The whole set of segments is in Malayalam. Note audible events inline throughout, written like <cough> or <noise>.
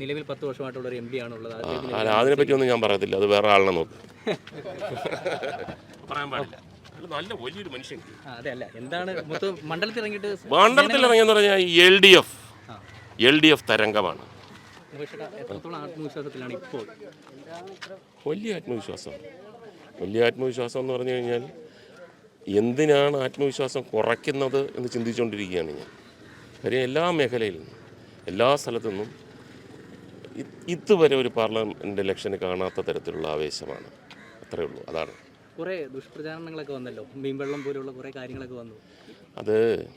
നിലവിൽ പത്ത് വർഷമായിട്ടുള്ള ഒരു എം പി ആണുള്ളത്. അതിനെ പറ്റി അതിനെപ്പറ്റി ഒന്നും ഞാൻ പറയത്തില്ല. അത് വേറെ ആളിനെ നോക്ക്. <laughs> പറയാൻ പാടില്ല. നല്ല വലിയൊരു മനുഷ്യൻ. ആ, അതെ അല്ല. എന്താണ് മൊത്തം മണ്ഡലത്തിൽ ഇറങ്ങിയിട്ട് <laughs> മണ്ഡലത്തിൽ ഇറങ്ങിയെന്ന് പറഞ്ഞാൽ L D F L D F തരംഗമാണ്. ആത്മവിശ്വാസത്തിലാണ് ഇപ്പോൾ? വലിയ ആത്മവിശ്വാസം. വലിയ ആത്മവിശ്വാസം എന്ന് പറഞ്ഞു കഴിഞ്ഞാൽ എന്തിനാണ് ആത്മവിശ്വാസം കുറയ്ക്കുന്നത് എന്ന് ചിന്തിച്ചുകൊണ്ടിരിക്കുകയാണ് ഞാൻ. കാര്യം എല്ലാ മേഖലയിൽ നിന്നും എല്ലാ സ്ഥലത്തു നിന്നും ഇതുവരെ ഒരു പാർലമെന്റ് ഇലക്ഷന് കാണാത്ത തരത്തിലുള്ള ആവേശമാണ്. അത്രേ ഉള്ളൂ. അതാണ്. കുറേ ദുഷ്പ്രചാരണങ്ങളൊക്കെ വന്നല്ലോ. മീൻവെള്ളം പോലുള്ള കുറേ കാര്യങ്ങളൊക്കെ വന്നു. അത്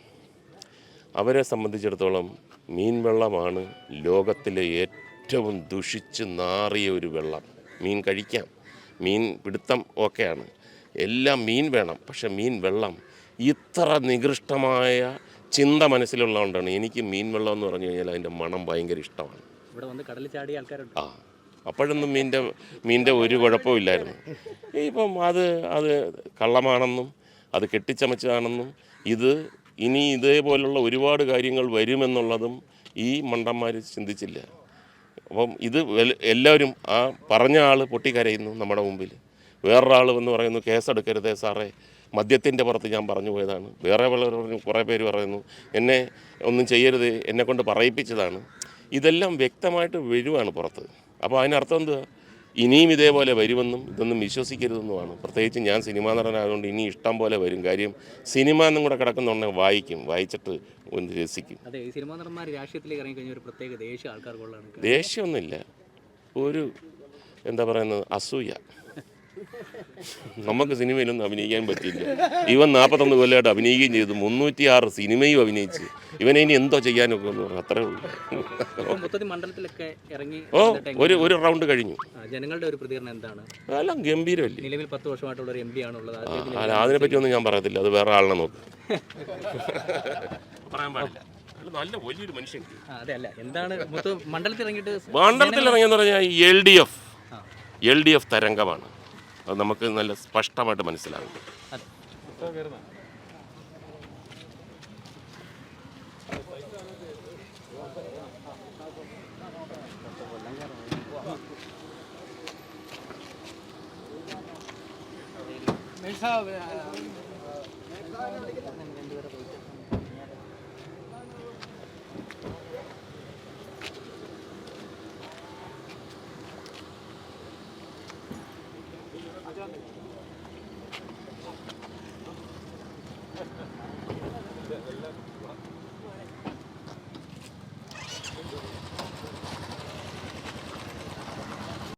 അവരെ സംബന്ധിച്ചിടത്തോളം മീൻവെള്ളമാണ് ലോകത്തിലെ ഏറ്റവും ദുഷിച്ച് നാറിയ ഒരു വെള്ളം. മീൻ കഴിക്കാം. മീൻ പിടുത്തം ഓക്കെയാണ് എല്ലാം മീൻ വേണം. പക്ഷെ മീൻ വെള്ളം ഇത്ര നികൃഷ്ടമായ ചിന്ത മനസ്സിലുള്ളതുകൊണ്ടാണ് എനിക്ക് മീൻ വെള്ളം എന്ന് പറഞ്ഞു കഴിഞ്ഞാൽ അതിന്റെ മണം ഭയങ്കര ഇഷ്ടമാണ്. ഇവിടെ വന്ന് കടലിൽ ചാടിയ ആൾക്കാരുണ്ട്. ആ അപ്പോഴൊന്നും മീന്റെ മീന്റെ ഒരു കുഴപ്പമില്ലായിരുന്നു ഇപ്പം അത് അത് കള്ളമാണെന്നും അത് കെട്ടിച്ചമച്ചതാണെന്നും ഇത് ഇനി ഇതേപോലുള്ള ഒരുപാട് കാര്യങ്ങൾ വരുമെന്നുള്ളതും ഈ മണ്ടന്മാർ ചിന്തിച്ചില്ല. അപ്പം ഇത് എല്ലാവരും ആ പറഞ്ഞ ആൾ പൊട്ടിക്കരയുന്നു നമ്മുടെ മുമ്പിൽ. വേറൊരാൾ എന്ന് പറയുന്നു കേസെടുക്കരുതേ സാറേ. മദ്യത്തിന്റെ പുറത്ത് ഞാൻ പറഞ്ഞു പോയതാണ്. വേറെ പലരും കുറേ പേര് പറയുന്നു എന്നെ ഒന്നും ചെയ്യരുത്. എന്നെ കൊണ്ട് പറയിപ്പിച്ചതാണ്. ഇതെല്ലാം വ്യക്തമായിട്ട് വരുവാണ് പുറത്ത്. അപ്പോൾ അതിനർത്ഥം എന്താ ഇനിയും ഇതേപോലെ വരുമെന്നും ഇതൊന്നും വിശ്വസിക്കരുതെന്നുമാണ്. പ്രത്യേകിച്ച് ഞാൻ സിനിമാ നടനായതുകൊണ്ട് ഇനി ഇഷ്ടം പോലെ വരും. കാര്യം സിനിമ എന്നും കൂടെ കിടക്കുന്നുണ്ടെങ്കിൽ വായിക്കും വായിച്ചിട്ട് ഒന്ന് രസിക്കും. ദേഷ്യമൊന്നുമില്ല. ഒരു എന്താ പറയുന്നത് അസൂയ. നമുക്ക് സിനിമയിലൊന്നും അഭിനയിക്കാൻ പറ്റില്ല ഇവൻ നാൽപ്പത്തൊന്ന് കൊല്ലമായിട്ട് അഭിനയിക്കുകയും ചെയ്തു. മുന്നൂറ്റി ആറ് സിനിമയും അഭിനയിച്ച്. ഇവനെ ഇനി എന്തോ ചെയ്യാനൊക്കെ എന്ന് പറഞ്ഞു അത്രേ ഉള്ളൂ. മണ്ഡലത്തിലൊക്കെ ഇറങ്ങി ഓ ഒരു ഒരു റൗണ്ട് കഴിഞ്ഞു. ജനങ്ങളുടെ ഒരു പ്രതികരണം എന്താണ്? അതെല്ലാം ഗംഭീരമല്ലേ? നിലവിൽ പത്ത് വർഷമായിട്ടുള്ള ഒരു എം പി ആണുള്ളത്. ആ, അല്ല അതിനെപ്പറ്റി ഒന്നും ഞാൻ പറയത്തില്ല. അത് വേറെ ആളിനെ നോക്ക്. <laughs> പറയാൻ പാടില്ല. നല്ല വലിയൊരു മനുഷ്യൻ. മണ്ഡലത്തിൽ ഇറങ്ങിയിട്ട് മണ്ഡലത്തിൽ ഇറങ്ങിയെന്ന് പറഞ്ഞാൽ L D F. L D F തരംഗമാണ്. അത് നമുക്ക് നല്ല സ്പഷ്ടമായിട്ട് മനസ്സിലാകും സാഹബ് Hocam